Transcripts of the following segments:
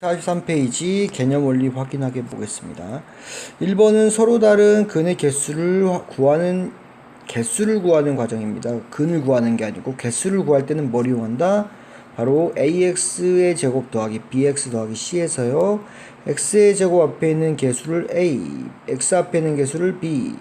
43페이지 개념 원리 확인하게 보겠습니다. 1번은 서로 다른 근의 개수를 화- 구하는 개수를 구하는 과정입니다. 근을 구하는 게 아니고 개수를 구할 때는 뭘 이용한다? 바로 ax의 제곱 더하기 bx 더하기 c에서요. x의 제곱 앞에 있는 개수를 a, x 앞에 있는 개수를 b,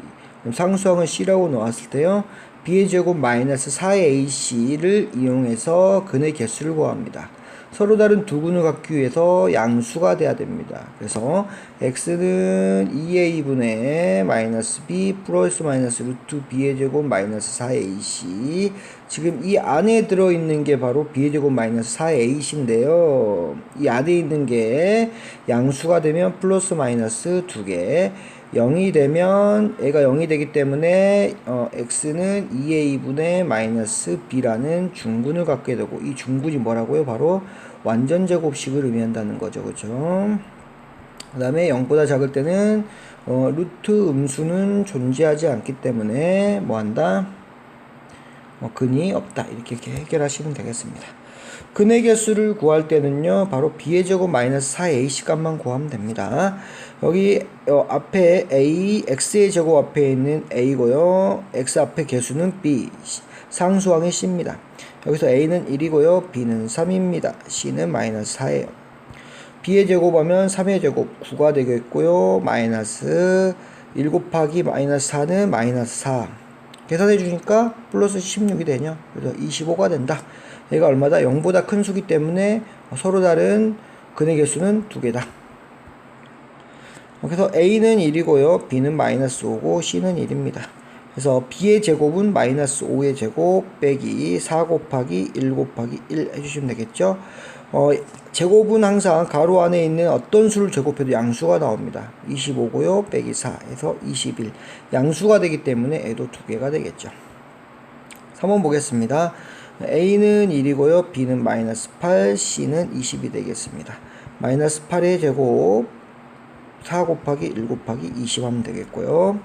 상수항을 c라고 놓았을 때요. B의 제곱 마이너스 4ac를 이용해서 근의 개수를 구합니다. 서로 다른 두 근을 갖기 위해서 양수가 돼야 됩니다. 그래서 x는 2a분의 마이너스 b 플러스 마이너스 루트 b의 제곱 마이너스 4ac 지금 이 안에 들어있는 게 바로 b의 제곱 마이너스 4ac인데요. 이 안에 있는 게 양수가 되면 플러스 마이너스 2개 0이 되면 애가 0이 되기 때문에 어, x는 2a분의 마이너스 b라는 중근을 갖게 되고 이 중근이 뭐라고요? 바로 완전 제곱식을 의미한다는 거죠. 그죠? 그 다음에 0보다 작을 때는 어, 루트 음수는 존재하지 않기 때문에 뭐한다? 어, 근이 없다. 이렇게, 이렇게 해결하시면 되겠습니다. 근의 개수를 구할 때는요, 바로 b의 제곱 마이너스 4ac 값만 구하면 됩니다. 여기 어, 앞에 a, x의 제곱 앞에 있는 a고요, x 앞에 개수는 b, 상수항이 c입니다. 여기서 a는 1이고요, b는 3입니다. c는 마이너스 4예요. b의 제곱하면 3의 제곱 9가 되겠고요, 마이너스 1 곱하기 마이너스 4는 마이너스 4. 계산해 주니까 플러스 16이 되냐? 그래서 25가 된다. 얘가 얼마다? 0보다 큰 수기 때문에 서로 다른 근의 개수는 두 개다. 그래서 A는 1이고요. B는 마이너스 5고 C는 1입니다. 그래서 B의 제곱은 마이너스 5의 제곱 빼기 4 곱하기 1 곱하기 1 해주시면 되겠죠. 어, 제곱은 항상 가로 안에 있는 어떤 수를 제곱해도 양수가 나옵니다. 25고요. 빼기 4 해서 21. 양수가 되기 때문에 애도 두 개가 되겠죠. 3번 보겠습니다. A는 1이고요. B는 마이너스 8, C는 20이 되겠습니다. 마이너스 8의 제곱 4 곱하기 1 곱하기 20 하면 되겠고요.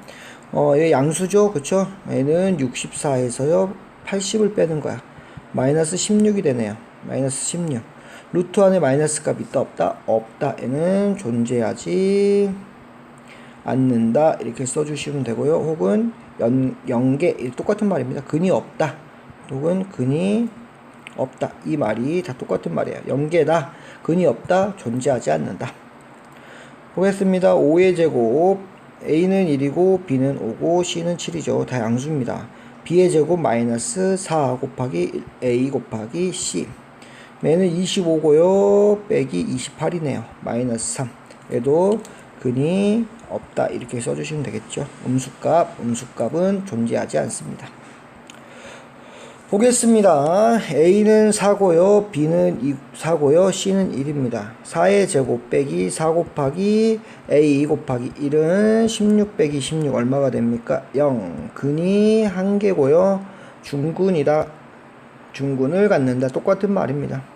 어, 얘 양수죠. 그쵸? 얘는 64에서요. 80을 빼는 거야. 마이너스 16이 되네요. 마이너스 16. 루트 안에 마이너스 값 있다 없다? 없다. 얘는 존재하지 않는다. 이렇게 써주시면 되고요. 혹은 연, 연계 똑같은 말입니다. 근이 없다. 혹은 근이 없다. 이 말이 다 똑같은 말이에요. 연계다. 근이 없다. 존재하지 않는다. 보겠습니다. 5의 제곱 A는 1이고 B는 5고 C는 7이죠. 다 양수입니다. B의 제곱 마이너스 4 곱하기 A 곱하기 C 얘는 25고요. 빼기 28이네요. 마이너스 3 얘도 근이 없다. 이렇게 써주시면 되겠죠. 음수값, 음수값은 존재하지 않습니다. 보겠습니다. A는 4고요, B는 2, 4고요, C는 1입니다. 4의 제곱 빼기 4 곱하기 A 곱하기 1은 16 빼기 16 얼마가 됩니까? 0. 근이 1개고요. 중근이다. 중근을 갖는다. 똑같은 말입니다.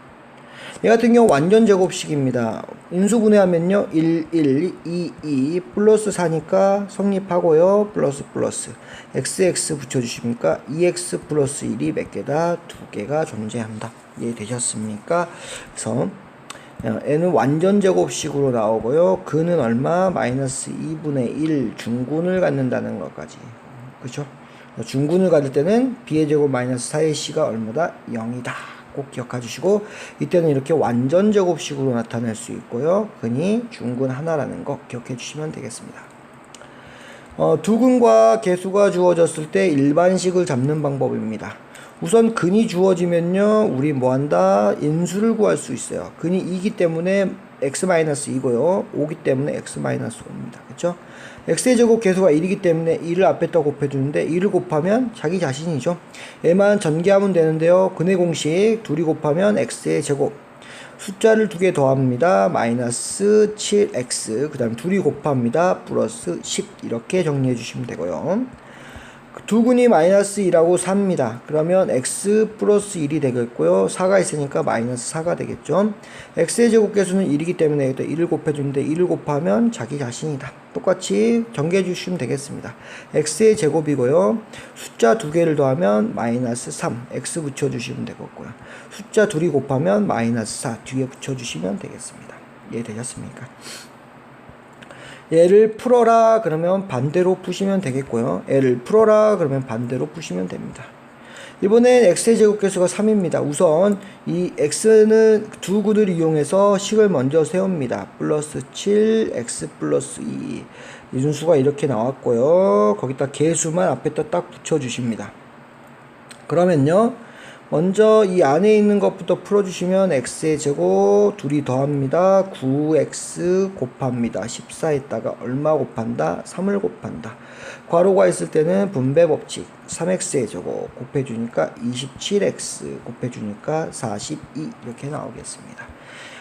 얘 같은 경우 완전 제곱식입니다. 인수분해하면요. 1, 1, 2, 2 플러스 4니까 성립하고요. 플러스 플러스 xx 붙여주십니까? 2x 플러스 1이 몇 개다? 두 개가 존재한다. 이해되셨습니까? 그래서 어, n은 완전 제곱식으로 나오고요. 근은 얼마? 마이너스 2분의 1 중근을 갖는다는 것까지. 그죠? 중근을 가질 때는 b의 제곱 마이너스 4의 c가 얼마다? 0이다. 꼭 기억해 주시고 이때는 이렇게 완전 제곱식으로 나타낼 수 있고요. 근이 중근 하나라는 거 기억해 주시면 되겠습니다. 어, 두 근과 개수가 주어졌을 때 일반식을 잡는 방법입니다. 우선 근이 주어지면요, 우리 뭐 한다? 인수를 구할 수 있어요. 근이 2기 때문에 x-2고요. 5기 때문에 x-5입니다. 그쵸? X의 제곱 개수가 1이기 때문에 2를 앞에다 곱해주는데 2를 곱하면 자기 자신이죠. 얘만 전개하면 되는데요. 근의 공식 둘이 곱하면 x의 제곱 숫자를 두 개 더합니다. 마이너스 7x 그 다음 둘이 곱합니다. 플러스 10 이렇게 정리해 주시면 되고요. 두 근이 마이너스 2라고 4입니다. 그러면 x 플러스 1이 되겠고요. 4가 있으니까 마이너스 4가 되겠죠. x의 제곱계수는 1이기 때문에 1을 곱해주는데 1을 곱하면 자기 자신이다. 똑같이 정리해 주시면 되겠습니다. x의 제곱이고요. 숫자 두 개를 더하면 마이너스 3 x 붙여주시면 되겠고요. 숫자 둘이 곱하면 마이너스 4 뒤에 붙여주시면 되겠습니다. 이해되셨습니까? 얘를 풀어라 그러면 반대로 푸시면 되겠고요. 얘를 풀어라 그러면 반대로 푸시면 됩니다. 이번엔 x의 제곱계수가 3입니다. 우선 이 x는 두 구를 이용해서 식을 먼저 세웁니다. 플러스 7, x 플러스 2. 이준수가 이렇게 나왔고요. 거기다 계수만 앞에다 딱 붙여주십니다. 그러면요. 먼저 이 안에 있는 것부터 풀어주시면 x의 제곱 둘이 더합니다. 9x 곱합니다. 14에다가 얼마 곱한다? 3을 곱한다. 괄호가 있을 때는 분배 법칙 3x의 제곱 곱해주니까 27x 곱해주니까 42 이렇게 나오겠습니다.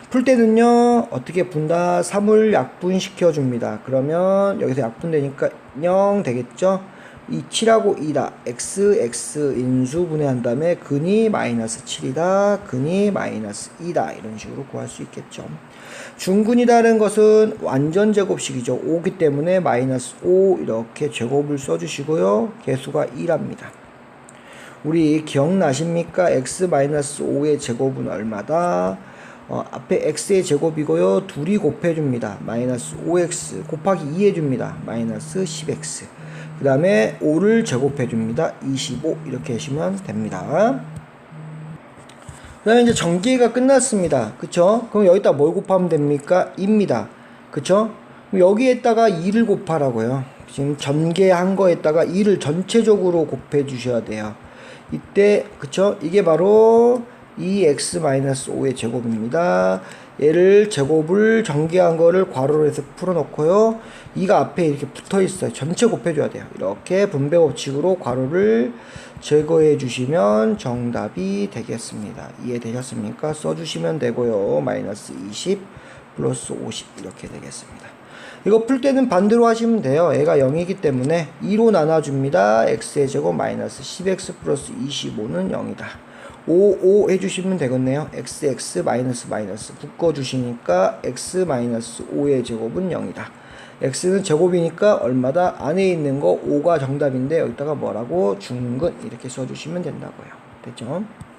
풀 때는요 어떻게 푼다 3을 약분시켜 줍니다 그러면 여기서 약분되니까 0 되겠죠 이 7하고 2다 x x 인수 분해한 다음에 근이 마이너스 7이다 근이 마이너스 2다 이런 식으로 구할 수 있겠죠. 중근이다는 것은 완전 제곱식이죠. 5기 때문에 마이너스 5 이렇게 제곱을 써주시고요. 개수가 2랍니다. 우리 기억나십니까? x 마이너스 5의 제곱은 얼마다? 어, 앞에 x의 제곱이고요. 둘이 곱해줍니다. 마이너스 5x 곱하기 2 해줍니다. 마이너스 10x 그 다음에 5를 제곱해 줍니다. 25 이렇게 하시면 됩니다. 그 다음에 이제 전개가 끝났습니다. 그쵸? 그럼 여기다 뭘 곱하면 됩니까? 2입니다. 그쵸? 그럼 여기에다가 2를 곱하라고요. 지금 전개한 거에다가 2를 전체적으로 곱해 주셔야 돼요. 이때 그쵸? 이게 바로 2x-5의 제곱입니다. 얘를 제곱을 전개한 거를 괄호로 해서 풀어놓고요. 2가 앞에 이렇게 붙어 있어요. 전체 곱해줘야 돼요. 이렇게 분배 법칙으로 괄호를 제거해 주시면 정답이 되겠습니다. 이해되셨습니까? 써주시면 되고요. 마이너스 20 플러스 50 이렇게 되겠습니다. 이거 풀 때는 반대로 하시면 돼요. 얘가 0이기 때문에 2로 나눠줍니다. x의 제곱 마이너스 10x 플러스 25는 0이다. 5, 5 해주시면 되겠네요. x, x, 마이너스, 마이너스. 묶어주시니까 x, 마이너스 5의 제곱은 0이다. x는 제곱이니까 얼마다? 안에 있는 거 5가 정답인데 여기다가 뭐라고? 중근 이렇게 써주시면 된다고요. 됐죠?